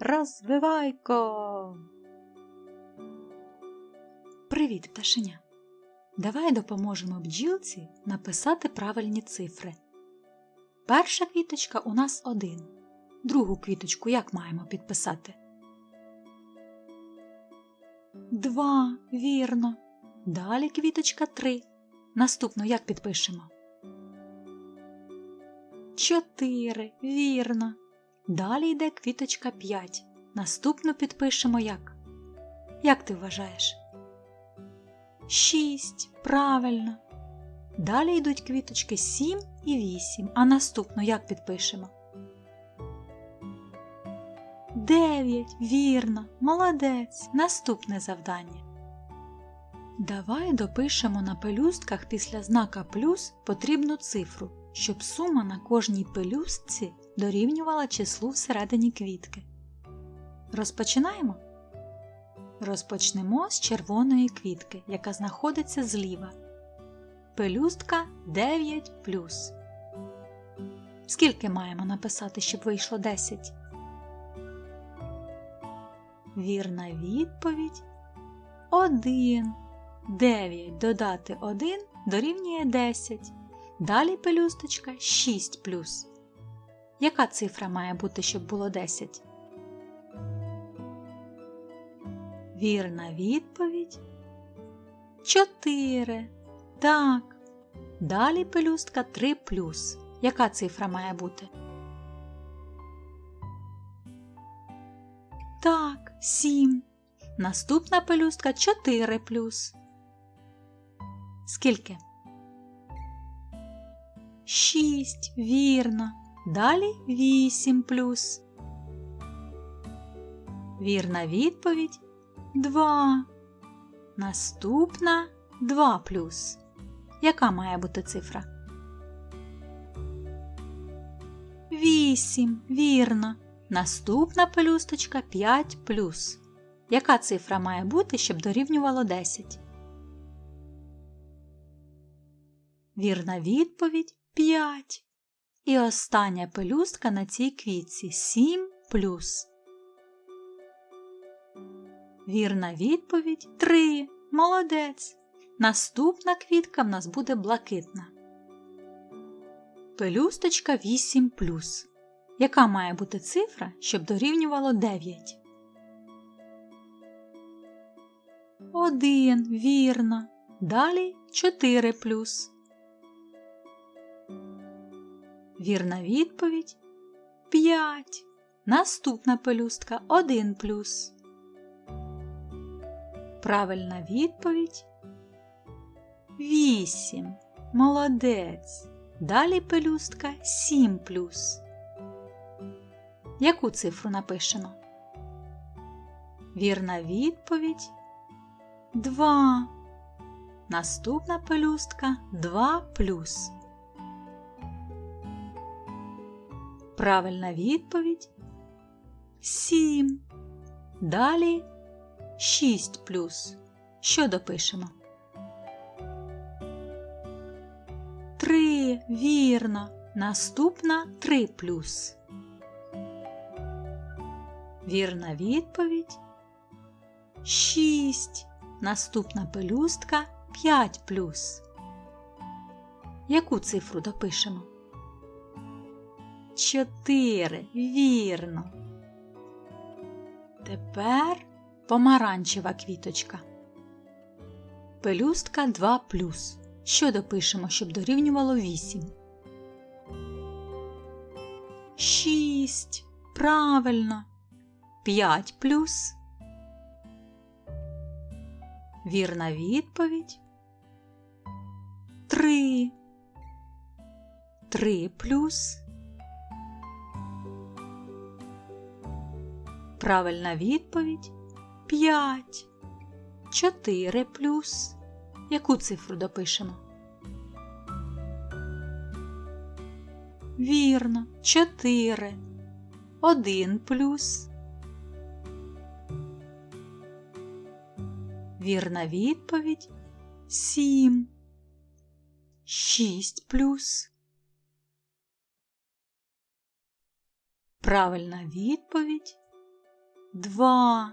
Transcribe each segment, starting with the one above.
Розвивайко. Привіт, пташеня. Давай допоможемо бджілці написати правильні цифри. Перша квіточка у нас один. Другу квіточку як маємо підписати? Два, вірно. Далі квіточка три. Наступну як підпишемо? Чотири, вірно. Далі йде квіточка 5. Наступну підпишемо як? Як ти вважаєш? 6. Правильно. Далі йдуть квіточки 7 і 8. А наступну як підпишемо? 9. Вірно. Молодець. Наступне завдання. Давай допишемо на пелюстках після знака плюс потрібну цифру, щоб сума на кожній пелюстці дорівнювала числу всередині квітки. Розпочинаємо? Розпочнемо з червоної квітки, яка знаходиться зліва. Пелюстка 9 Скільки маємо написати, щоб вийшло 10? Вірна відповідь 1. 9 додати 1 дорівнює 10. Далі пелюсточка 6 Яка цифра має бути, щоб було 10? Вірна відповідь 4. Так. Далі пелюстка 3 Яка цифра має бути? Так, 7. Наступна пелюстка 4 Скільки? 6. Вірно. Далі 8 плюс. Вірна відповідь 2. Наступна 2 плюс. Яка має бути цифра? 8. Вірно. Наступна пелюсточка 5 плюс. Яка цифра має бути, щоб дорівнювало 10? Вірна відповідь 5. І остання пелюстка на цій квітці 7 плюс. Вірна відповідь 3. Молодець. Наступна квітка в нас буде блакитна. Пелюсточка 8 Яка має бути цифра, щоб дорівнювало 9? 1. Вірно. Далі 4 Вірна відповідь 5. Наступна пелюстка 1 плюс. Правильна відповідь 8. Молодець. Далі пелюстка 7 плюс. Яку цифру напишемо? Вірна відповідь 2. Наступна пелюстка 2 плюс. Правильна відповідь 7. Далі 6 плюс. Що допишемо? 3. Вірно. Наступна 3 плюс. Вірна відповідь 6. Наступна пелюстка 5 плюс. Яку цифру допишемо? 4. Вірно. Тепер помаранчева квіточка. Пелюстка 2 Що допишемо, щоб дорівнювало 8? 6. Правильно. 5 плюс. Вірна відповідь. 3. 3 плюс. Правильна відповідь 5. 4 плюс. Яку цифру допишемо? Вірно, 4. 1 плюс. Вірна відповідь 7. 6 плюс. Правильна відповідь два,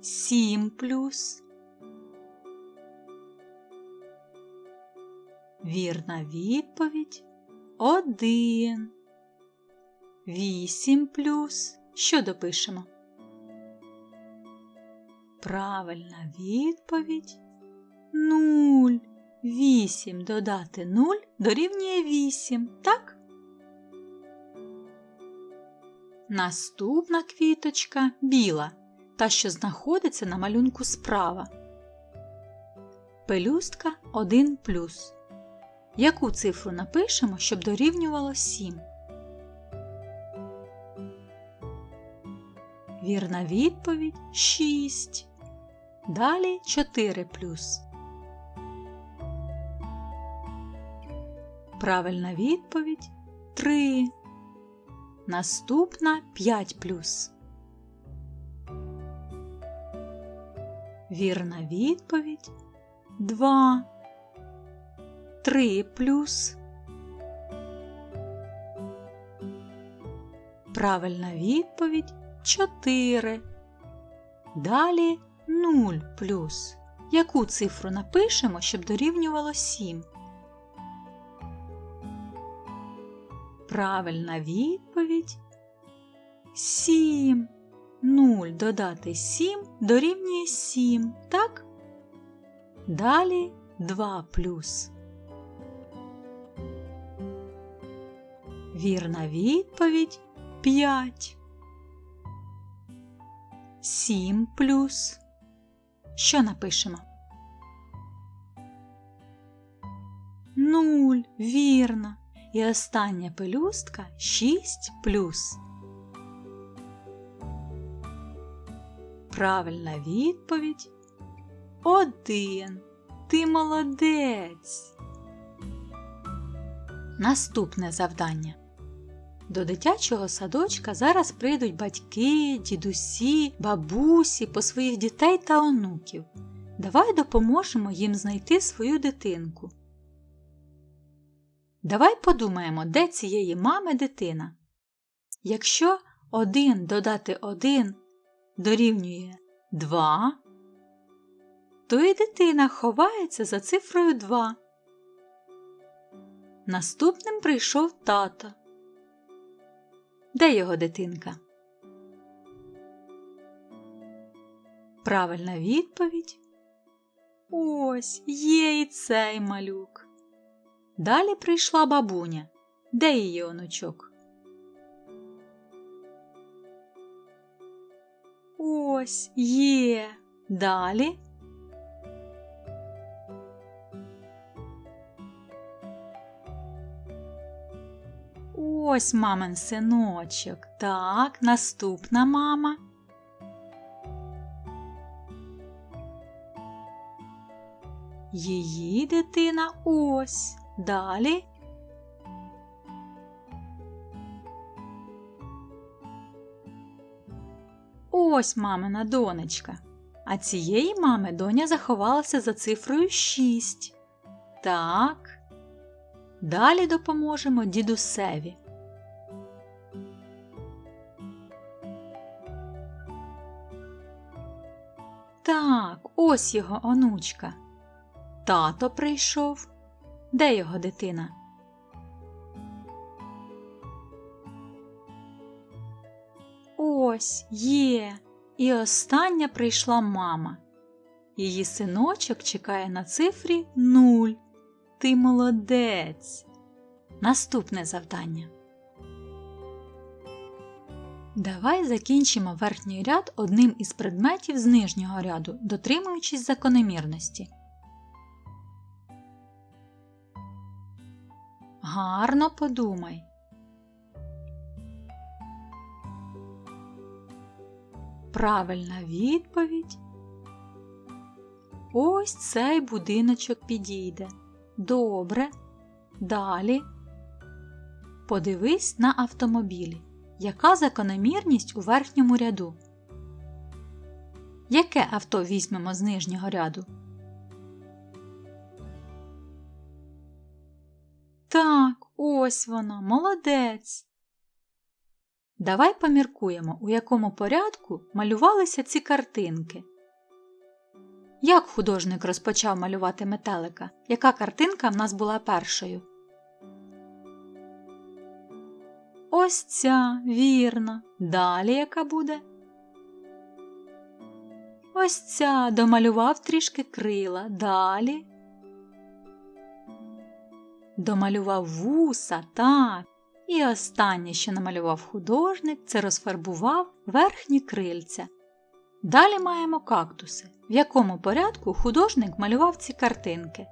сім плюс. Вірна відповідь один. Вісім плюс. Що допишемо? Правильна відповідь нуль. Вісім додати нуль дорівнює вісім, так? Наступна квіточка біла, та, що знаходиться на малюнку справа. Пелюстка 1 плюс. Яку цифру напишемо, щоб дорівнювало 7? Вірна відповідь 6. Далі 4 плюс. Правильна відповідь 3. Наступна 5 плюс. Вірна відповідь 2. 3 плюс. Правильна відповідь 4. Далі 0 плюс. Яку цифру напишемо, щоб дорівнювало 7? Правильна відповідь 7. 0 додати 7 дорівнює 7, так? Далі 2 плюс. Вірна відповідь 5. 7 плюс. Що напишемо? 0. Вірно. І остання пелюстка 6 плюс. Правильна відповідь 1. Ти молодець. Наступне завдання. До дитячого садочка зараз прийдуть батьки, дідусі, бабусі по своїх дітей та онуків. Давай допоможемо їм знайти свою дитинку. Давай подумаємо, де цієї мами дитина. Якщо 1 додати 1 дорівнює 2, то і дитина ховається за цифрою 2. Наступним прийшов тато. Де його дитинка? Правильна відповідь. Ось є і цей малюк. Далі прийшла бабуня. Де її онучок? Ось є. Далі. Ось мамин синочок. Так, наступна мама. Її дитина ось. Далі. Ось мамина донечка. А цієї мами доня заховалася за цифрою 6. Так. Далі допоможемо дідусеві. Так, ось його онучка. Тато прийшов. Де його дитина? Ось є. І остання прийшла мама. Її синочок чекає на цифрі нуль. Ти молодець. Наступне завдання. Давай закінчимо верхній ряд одним із предметів з нижнього ряду, дотримуючись закономірності. Гарно подумай. Правильна відповідь. Ось цей будиночок підійде. Добре. Далі. Подивись на автомобілі. Яка закономірність у верхньому ряду? Яке авто візьмемо з нижнього ряду? Ось воно, молодець. Давай поміркуємо, у якому порядку малювалися ці картинки. Як художник розпочав малювати метелика? Яка картинка в нас була першою? Ось ця, вірно. Далі яка буде? Ось ця домалював трішки крила. Далі. Домалював вуса, так. І останнє, що намалював художник, це розфарбував верхні крильця. Далі маємо кактуси, в якому порядку художник малював ці картинки.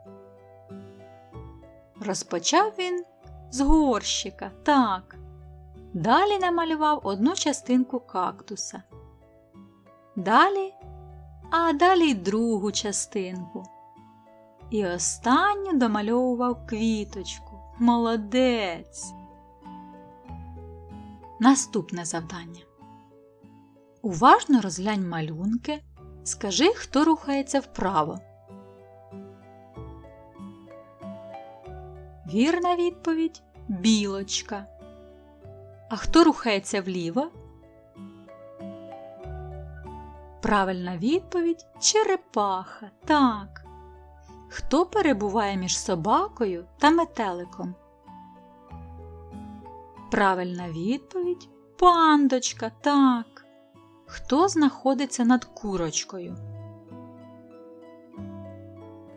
Розпочав він з горщика, так. Далі намалював одну частинку кактуса. Далі, а далі другу частинку. І останню домальовував квіточку. Молодець. Наступне завдання. Уважно розглянь малюнки. Скажи, хто рухається вправо. Вірна відповідь білочка. А хто рухається вліво? Правильна відповідь черепаха. Так. Хто перебуває між собакою та метеликом? Правильна відповідь пандочка. Так. Хто знаходиться над курочкою?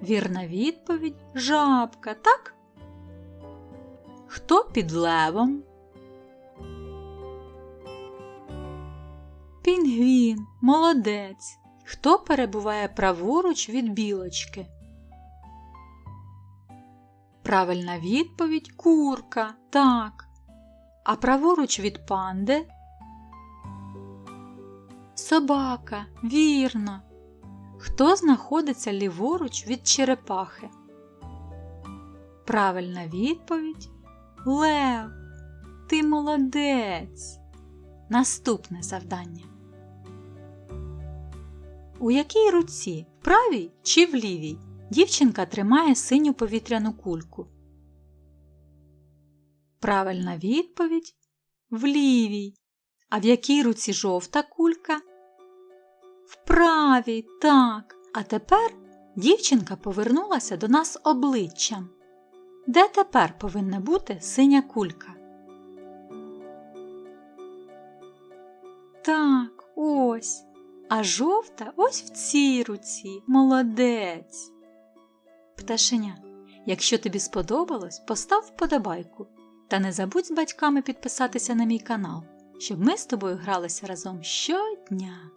Вірна відповідь жабка, так? Хто під левом? Пінгвін, молодець. Хто перебуває праворуч від білочки? Правильна відповідь курка. Так. А праворуч від панди? Собака, вірно. Хто знаходиться ліворуч від черепахи? Правильна відповідь Лев. Ти молодець. Наступне завдання. У якій руці? Правій чи в лівій? Дівчинка тримає синю повітряну кульку. Правильна відповідь в лівій. А в якій руці жовта кулька? В правій, так. А тепер дівчинка повернулася до нас обличчям. Де тепер повинна бути синя кулька? Так, ось. А жовта ось в цій руці. Молодець. Пташеня, якщо тобі сподобалось, постав вподобайку. Та не забудь з батьками підписатися на мій канал, щоб ми з тобою гралися разом щодня.